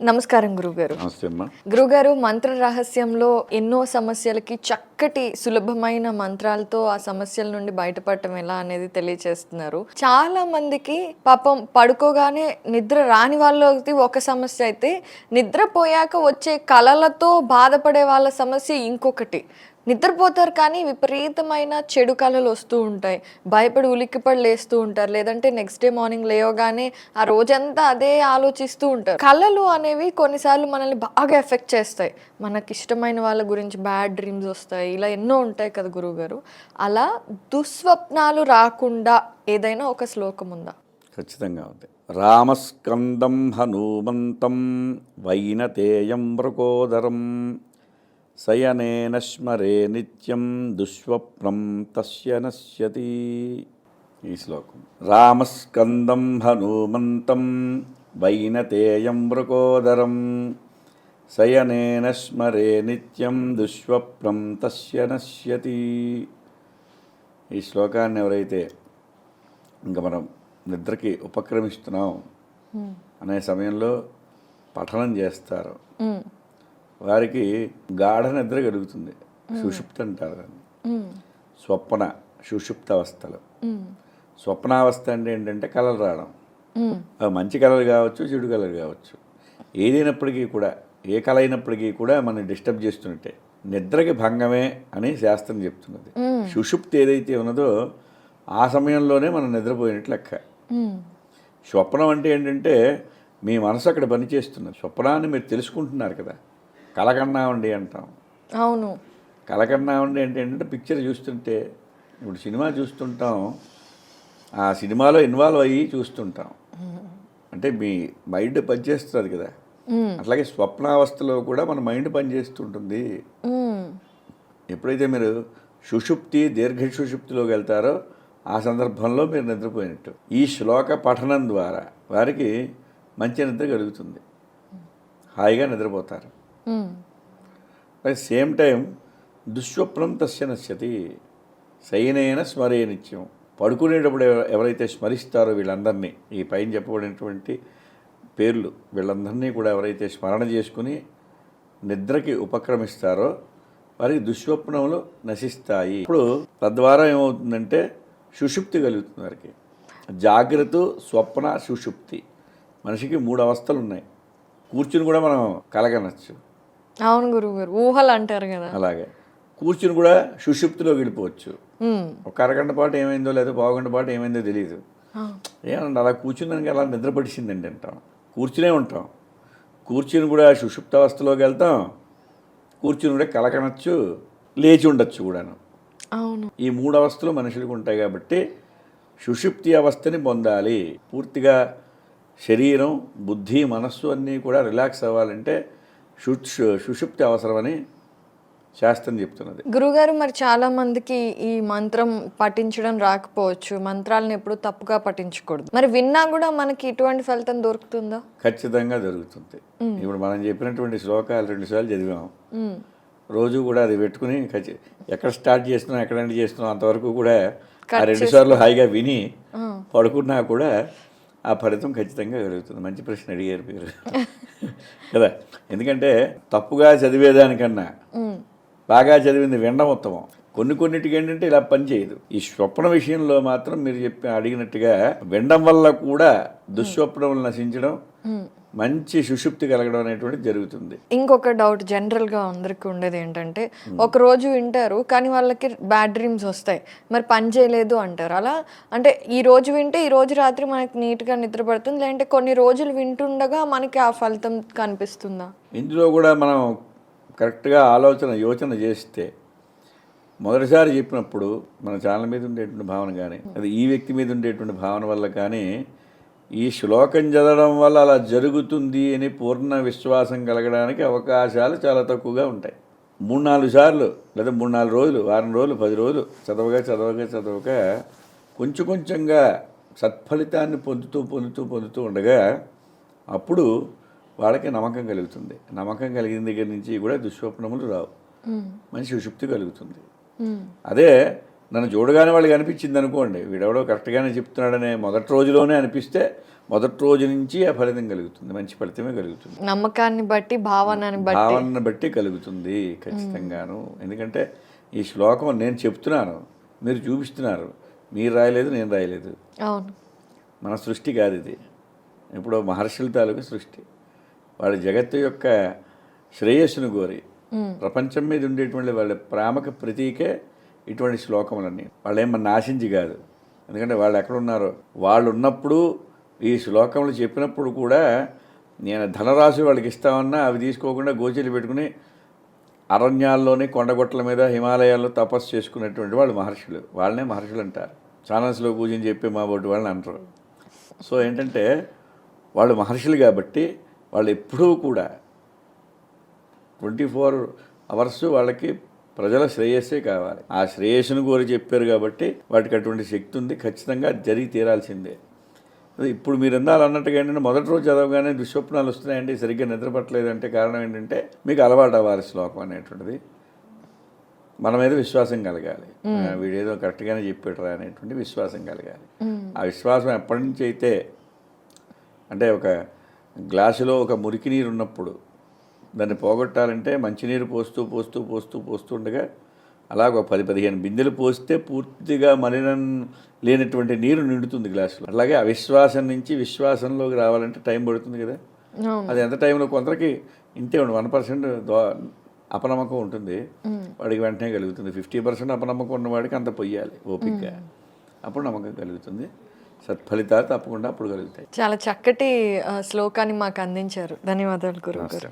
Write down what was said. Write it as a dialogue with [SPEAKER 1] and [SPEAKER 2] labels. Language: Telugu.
[SPEAKER 1] నమస్కారం గురుగారు గురుగారు మంత్ర రహస్యంలో ఎన్నో సమస్యలకి చక్కటి సులభమైన మంత్రాలతో ఆ సమస్యల నుండి బయటపడటం ఎలా అనేది తెలియచేస్తున్నారు. చాలా మందికి పాపం పడుకోగానే నిద్ర రాని వాళ్ళకి ఒక సమస్య అయితే నిద్రపోయాక వచ్చే కలలతో బాధపడే వాళ్ళ సమస్య ఇంకొకటి. నిద్రపోతారు కానీ విపరీతమైన చెడు కళలు వస్తూ ఉంటాయి. భయపడి ఉలిక్కిపడి లేస్తూ ఉంటారు. లేదంటే నెక్స్ట్ డే మార్నింగ్ లేవగానే ఆ రోజంతా అదే ఆలోచిస్తూ ఉంటారు. కళలు అనేవి కొన్నిసార్లు మనల్ని బాగా ఎఫెక్ట్ చేస్తాయి. మనకి ఇష్టమైన వాళ్ళ గురించి బ్యాడ్ డ్రీమ్స్ వస్తాయి. ఇలా ఎన్నో ఉంటాయి కదా గురువుగారు. అలా దుస్వప్నాలు రాకుండా ఏదైనా ఒక శ్లోకం ఉందా?
[SPEAKER 2] ఖచ్చితంగా ఉంది. రామస్కందం హనుమంతం వైనతేయం మృకోదరం. శయనేన స్మరే నిత్యం దుష్వప్నం తస్య నశ్యతి. ఈ శ్లోకం. రామస్కందం హనుమంతం వైనతేయం మృకోదరం. శయనేన స్మరే నిత్యం దుష్వప్నం తస్య నశ్యతి. ఈ శ్లోకాన్ని ఎవరైతే ఇంకా మనం నిద్రకి ఉపక్రమిస్తున్నాం అనే సమయంలో పఠనం చేస్తారు. వారికి గాఢ నిద్ర కలుగుతుంది. సుషుప్తి అంటారు దాన్ని. స్వప్న సుషుప్త అవస్థలు. స్వప్నావస్థ అంటే ఏంటంటే కలలు రావడం. అవి మంచి కలలు కావచ్చు చెడు కలలు కావచ్చు. ఏదైనప్పటికీ కూడా ఏ కళ అయినప్పటికీ కూడా మనం డిస్టర్బ్ చేస్తున్నట్టే. నిద్రకి భంగమే అని శాస్త్రం చెప్తున్నది. సుషుప్తి ఏదైతే ఉన్నదో ఆ సమయంలోనే మనం నిద్రపోయినట్లు లెక్క. స్వప్నం అంటే ఏంటంటే మీ మనసు అక్కడ పనిచేస్తున్నది. స్వప్నాన్ని మీరు తెలుసుకుంటున్నారు కదా. కలకన్నామండి అంటాం.
[SPEAKER 1] అవును.
[SPEAKER 2] కలకన్నామండి అంటే ఏంటంటే పిక్చర్ చూస్తుంటే ఇప్పుడు సినిమా చూస్తుంటాం ఆ సినిమాలో ఇన్వాల్వ్ అయ్యి చూస్తుంటాం. అంటే మీ మైండ్ పనిచేస్తుంది కదా. అట్లాగే స్వప్నావస్థలో కూడా మన మైండ్ పనిచేస్తుంటుంది. ఎప్పుడైతే మీరు సుషుప్తి దీర్ఘ సుషుప్తిలోకి వెళ్తారో ఆ సందర్భంలో మీరు నిద్రపోయినట్టు. ఈ శ్లోక పఠనం ద్వారా వారికి మంచి నిద్ర కలుగుతుంది. హాయిగా నిద్రపోతారు. అట్ సేమ్ టైం దుస్వప్నం తస్య నశ్యతి. శయనైన స్మరే నిత్యం పడుకునేటప్పుడు ఎవరైతే స్మరిస్తారో వీళ్ళందరినీ ఈ పైన చెప్పబడినటువంటి పేర్లు వీళ్ళందరినీ కూడా ఎవరైతే స్మరణ చేసుకుని నిద్రకి ఉపక్రమిస్తారో వారికి దుస్వప్నములు నశిస్తాయి. ఇప్పుడు తద్వారా ఏమవుతుందంటే సుషుప్తి కలుగుతుంది వారికి. జాగ్రత్త స్వప్న సుషుప్తి. మనిషికి మూడు అవస్థలు ఉన్నాయి కూర్చుని కూడా మనం కలగనచ్చు.
[SPEAKER 1] అవును గురువుగారు ఊహలు అంటారు కదా.
[SPEAKER 2] అలాగే. కూర్చుని కూడా సుషుప్తిలో వెళ్ళిపోవచ్చు. ఒక అరగంట పాటు ఏమైందో లేదా పావుగంట పాటు ఏమైందో తెలియదు. ఏమన్నా అలా కూర్చున్నానికి అలా నిద్ర పడిసిందండి అంటాం. కూర్చునే ఉంటాం. కూర్చుని కూడా సుషుప్త అవస్థలోకి వెళ్తాం. కూర్చుని కూడా కలకనొచ్చు లేచి ఉండొచ్చు కూడాను.
[SPEAKER 1] అవును.
[SPEAKER 2] ఈ మూడు అవస్థలు మనుషులకు ఉంటాయి కాబట్టి సుషుప్తి అవస్థని పొందాలి. పూర్తిగా శరీరం బుద్ధి మనస్సు అన్నీ కూడా రిలాక్స్ అవ్వాలంటే సుషుప్తి అవసరమని శాస్త్రం చెప్తున్నది.
[SPEAKER 1] గురుగారు మరి చాలా మందికి ఈ మంత్రం పఠించడం రాకపోవచ్చు. మంత్రాలను ఎప్పుడు తప్పుగా పఠించకూడదు. మరి విన్నా కూడా మనకి ఇటువంటి ఫలితం దొరుకుతుందా?
[SPEAKER 2] ఖచ్చితంగా జరుగుతుంది ఇప్పుడు మనం చెప్పినటువంటి శ్లోకాలు రెండుసార్లు చదివాం.
[SPEAKER 1] మ్మ్.
[SPEAKER 2] రోజు కూడా అది పెట్టుకుని ఎక్కడ స్టార్ట్ చేస్తున్నాం ఎక్కడ ఎండ్ చేస్తున్నాం అంతవరకు కూడా ఆ రెండు సార్లు హాయిగా విని పడుకున్నా కూడా ఆ ఫలితం ఖచ్చితంగా కలుగుతుంది మంచి ప్రశ్న అడిగారు మీరు. కదా? ఎందుకంటే తప్పుగా చదివేదానికన్నా. బాగా చదివింది వినడం ఉత్తమం. కొన్ని కొన్నిటికి ఏంటంటే ఇలా పనిచేయదు ఈ స్వప్న విషయంలో మాత్రం మీరు చెప్పి అడిగినట్టుగా వినడం వల్ల కూడా దుస్వప్నములు నశించడం మంచి సుషుప్తి కలగడం అనేటువంటిది జరుగుతుంది.
[SPEAKER 1] ఇంకొక డౌట్ జనరల్గా అందరికి ఉండేది ఏంటంటే ఒక రోజు వింటారు కానీ వాళ్ళకి బ్యాడ్ డ్రీమ్స్ వస్తాయి. మరి పని చేయలేదు అంటారు. అలా అంటే ఈ రోజు వింటే ఈ రోజు రాత్రి మనకి నీట్గా నిద్ర పడుతుంది లేదంటే కొన్ని రోజులు వింటుండగా మనకి ఆ ఫలితం కనిపిస్తుందా?
[SPEAKER 2] ఇందులో కూడా మనం కరెక్ట్గా ఆలోచన యోచన చేస్తే మొదటిసారి చెప్పినప్పుడు మన ఛానల్ మీద ఉండేటువంటి భావన కానీ అది ఈ వ్యక్తి మీద ఉండేటువంటి భావన వల్ల కానీ ఈ శ్లోకం చదవడం వల్ల అలా జరుగుతుంది అని పూర్ణ విశ్వాసం కలగడానికి అవకాశాలు చాలా తక్కువగా ఉంటాయి. మూడు నాలుగు సార్లు లేదా మూడు నాలుగు రోజులు వారం రోజులు పది రోజులు చదవగా చదవగా చదవగా కొంచెం కొంచెంగా సత్ఫలితాన్ని పొందుతూ పొందుతూ పొందుతూ ఉండగా అప్పుడు వాళ్ళకి నమ్మకం కలుగుతుంది. నమ్మకం కలిగిన దగ్గర నుంచి కూడా దుస్వప్నములు రావు. మంచి సుషుప్తి కలుగుతుంది. అదే నన్ను చూడగానే వాళ్ళకి అనిపించింది అనుకోండి. వీడెవడో కరెక్ట్గానే చెప్తున్నాడనే మొదటి రోజులోనే అనిపిస్తే మొదటి రోజు నుంచి ఆ ఫలితం కలుగుతుంది. మంచి ఫలితమే కలుగుతుంది.
[SPEAKER 1] నమ్మకాన్ని బట్టి భావనని బట్టి.
[SPEAKER 2] భావనను బట్టి కలుగుతుంది ఖచ్చితంగాను. ఎందుకంటే ఈ శ్లోకం నేను చెప్తున్నాను. మీరు చూపిస్తున్నారు. మీరు రాయలేదు నేను రాయలేదు.
[SPEAKER 1] అవును.
[SPEAKER 2] మన సృష్టి కాదు ఇది. ఇప్పుడు మహర్షుల తాలూకు సృష్టి. వాళ్ళ జగత్తు యొక్క శ్రేయస్సును కోరి. ప్రపంచం మీద ఉండేటువంటి వాళ్ళ ప్రేమకు ప్రతీకే ఇటువంటి శ్లోకములన్నీ. వాళ్ళు ఏమన్నా నాశించి కాదు. ఎందుకంటే వాళ్ళు ఎక్కడున్నారో. వాళ్ళు ఉన్నప్పుడు ఈ శ్లోకములు చెప్పినప్పుడు కూడా నేను ధనరాశి వాళ్ళకి ఇస్తామన్నా అవి తీసుకోకుండా గోచీలు పెట్టుకుని అరణ్యాల్లోని కొండగొట్టల మీద హిమాలయాల్లో తపస్సు చేసుకునేటువంటి వాళ్ళు మహర్షులు. వాళ్ళనే మహర్షులు అంటారు. ఛానల్స్లో కూర్చొని చెప్పి మా బొట్టు వాళ్ళని అంటారు. సో ఏంటంటే వాళ్ళు మహర్షులు కాబట్టి వాళ్ళు ఎప్పుడూ కూడా ట్వంటీ ఫోర్ అవర్స్ వాళ్ళకి ప్రజల శ్రేయస్సే కావాలి. ఆ శ్రేయస్సును కోరి చెప్పారు కాబట్టి వాటికి అటువంటి శక్తి ఉంది. ఖచ్చితంగా జరిగి తీరాల్సిందే. ఇప్పుడు మీరు ఎందాలు అన్నట్టుగా ఏంటంటే మొదటి రోజు చదవగానే దుస్వప్నాలు వస్తున్నాయండి సరిగ్గా నిద్రపట్టలేదు అంటే కారణం ఏంటంటే మీకు అలవాటు అవ్వాలి శ్లోకం అనేటువంటిది. మన మీద విశ్వాసం కలగాలి. వీడేదో కరెక్ట్గానే చెప్పాడురా అనేటువంటి విశ్వాసం కలగాలి. ఆ విశ్వాసం ఎప్పటి నుంచి అయితే అంటే ఒక గ్లాసులో ఒక మురికి నీరు ఉన్నప్పుడు దాన్ని పోగొట్టాలంటే మంచినీరు పోస్తూ పోస్తూ పోస్తూ పోస్తూ ఉండగా అలాగ ఒక పది పదిహేను బిందెలు పోస్తే పూర్తిగా మలినం లేనటువంటి నీరు నిండుతుంది గ్లాసులో. అలాగే అవిశ్వాసం నుంచి విశ్వాసంలోకి రావాలంటే టైం పడుతుంది కదా. అది ఎంత టైంలో కొందరికి ఇంతే ఉండి వన్ పర్సెంట్ అపనమ్మకం ఉంటుంది. వాడికి వెంటనే కలుగుతుంది. ఫిఫ్టీ పర్సెంట్ అపనమ్మకం ఉన్నవాడికి అంత పొయ్యాలి ఓపిక. అప్పుడు నమ్మకం కలుగుతుంది. సత్ఫలితాలు తప్పకుండా అప్పుడు కలుగుతాయి.
[SPEAKER 1] చాలా చక్కటి శ్లోకాన్ని మాకు అందించారు. ధన్యవాదాలు గారు.